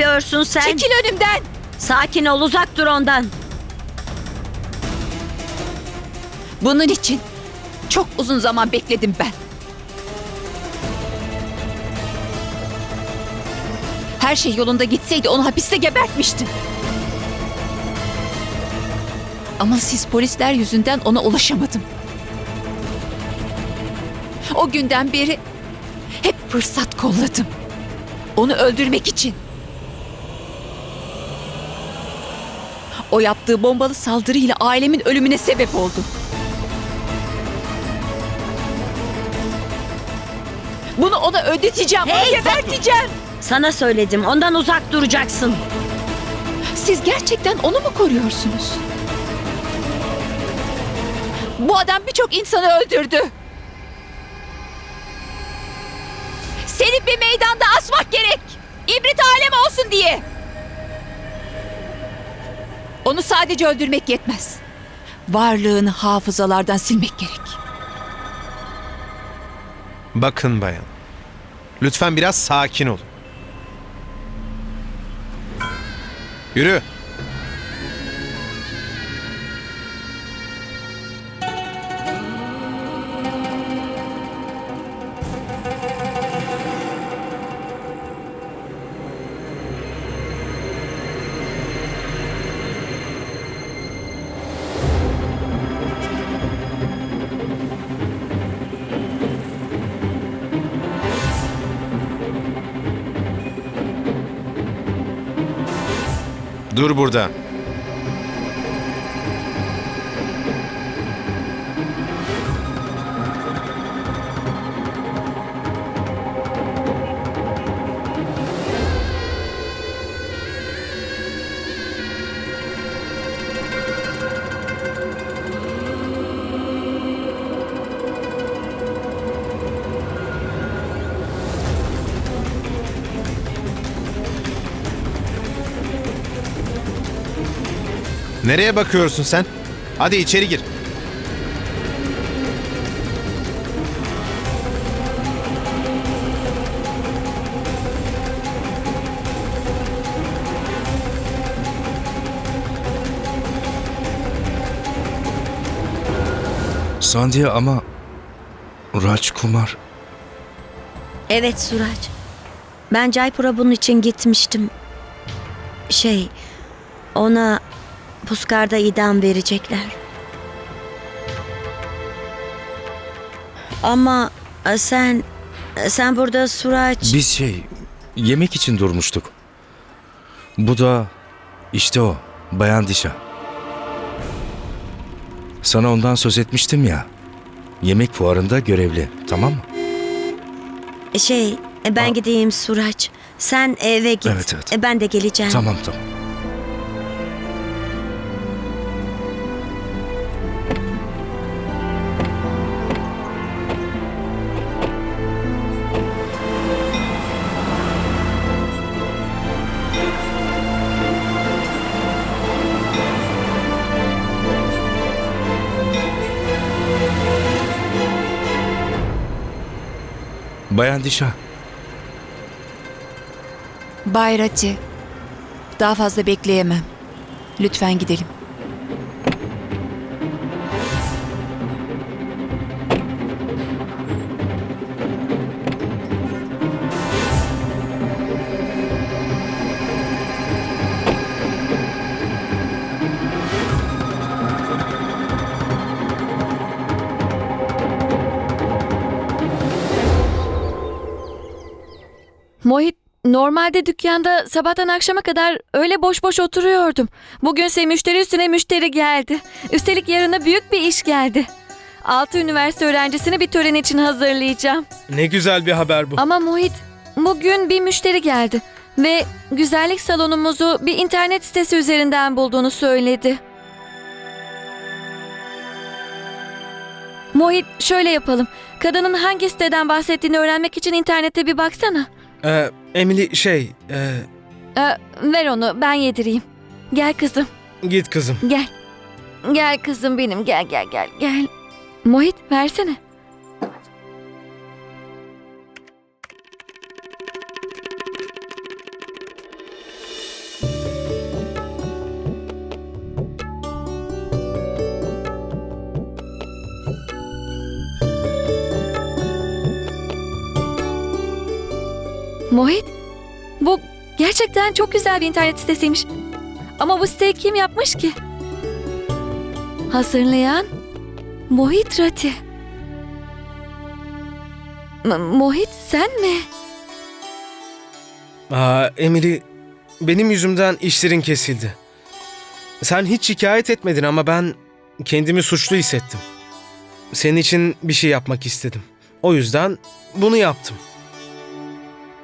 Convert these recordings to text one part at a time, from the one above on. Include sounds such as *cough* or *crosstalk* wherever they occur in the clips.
yapıyorsun sen? Çekil önümden. Sakin ol uzak dur ondan. Bunun için çok uzun zaman bekledim ben. Her şey yolunda gitseydi onu hapiste gebertmiştim. Ama siz polisler yüzünden ona ulaşamadım. O günden beri hep fırsat kolladım. Onu öldürmek için. O yaptığı bombalı saldırıyla ailemin ölümüne sebep oldu. Bunu ona ödeteceğim, Hey, geberteceğim. Sana söyledim ondan uzak duracaksın. Siz gerçekten onu mu koruyorsunuz? Bu adam birçok insanı öldürdü. Seni bir meydanda asmak gerek. İbret alem olsun diye. Onu sadece öldürmek yetmez. Varlığını hafızalardan silmek gerek. Bakın bayan. Lütfen biraz sakin olun. Yürü. Dur burada. Nereye bakıyorsun sen? Hadi içeri gir. Sandia ama Raj Kumar Evet Suraj. Ben Jaipur'a bunun için gitmiştim. Şey, ona Puskar'da idam verecekler. Ama e, sen, e, sen burada Suraj... biz şey yemek için durmuştuk. Bu da işte o Bayan Dişa. Sana ondan söz etmiştim ya. Yemek fuarında görevli tamam mı? Şey, e, ben Aa. gideyim Suraj. Sen eve git. Evet, evet. Ben de geleceğim. Tamam tamam. Bayan Dişa, Bayrati, daha fazla bekleyemem. Lütfen gidelim. Normalde dükkanda sabahtan akşama kadar öyle boş boş oturuyordum. Bugünse müşteri üstüne müşteri geldi. Üstelik yarına büyük bir iş geldi. Altı üniversite öğrencisini bir tören için hazırlayacağım. Ne güzel bir haber bu. Ama Mohit bugün bir müşteri geldi ve güzellik salonumuzu bir internet sitesi üzerinden bulduğunu söyledi. Mohit şöyle yapalım. Kadının hangi siteden bahsettiğini öğrenmek için internette bir baksana. Ee, Emily şey, e, Ee, ver onu ben yedireyim. Gel kızım git kızım. gel. Gel kızım benim gel gel gel gel. Mohit versene. Mohit, bu gerçekten çok güzel bir internet sitesiymiş. Ama bu siteyi kim yapmış ki? Hazırlayan Mohit Rati. M- Mohit sen mi? Aa, Emily, benim yüzümden işlerin kesildi. Sen hiç şikayet etmedin ama ben kendimi suçlu hissettim. Senin için bir şey yapmak istedim. O yüzden bunu yaptım.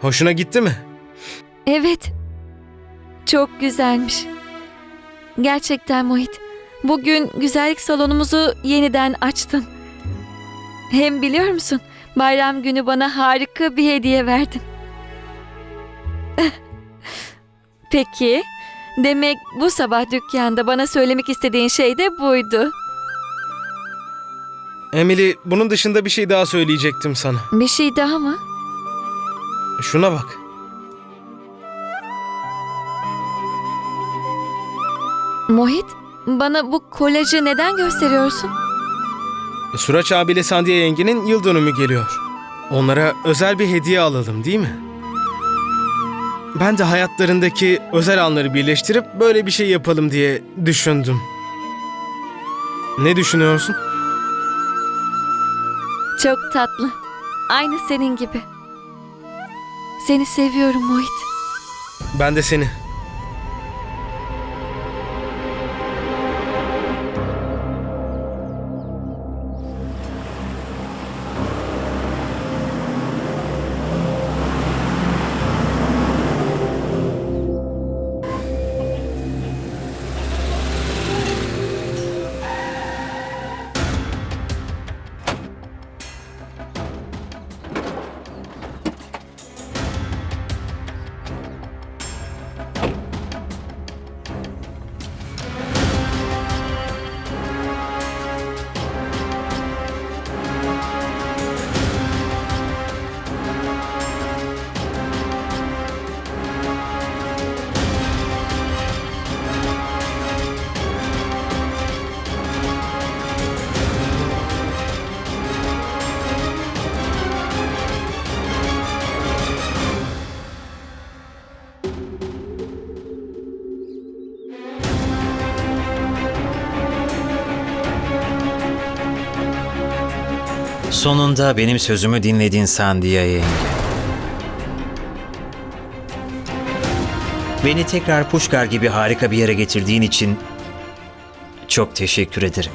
Hoşuna gitti mi? Evet. Çok güzelmiş. Gerçekten Mohit. Bugün güzellik salonumuzu yeniden açtın. Hem biliyor musun? Bayram günü bana harika bir hediye verdin. *laughs* Peki, demek bu sabah dükkanda bana söylemek istediğin şey de buydu. Emily, bunun dışında bir şey daha söyleyecektim sana. Bir şey daha mı? Şuna bak. Mohit, bana bu kolajı neden gösteriyorsun? Suraç abiyle Sandiye yengenin yıl dönümü geliyor. Onlara özel bir hediye alalım değil mi? Ben de hayatlarındaki özel anları birleştirip böyle bir şey yapalım diye düşündüm. Ne düşünüyorsun? Çok tatlı. Aynı senin gibi. Seni seviyorum Mohit. Ben de seni. Sonunda benim sözümü dinledin Sandiya yenge. Beni tekrar Puşkar gibi harika bir yere getirdiğin için çok teşekkür ederim.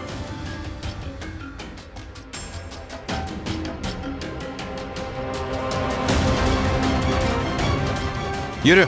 Yürü.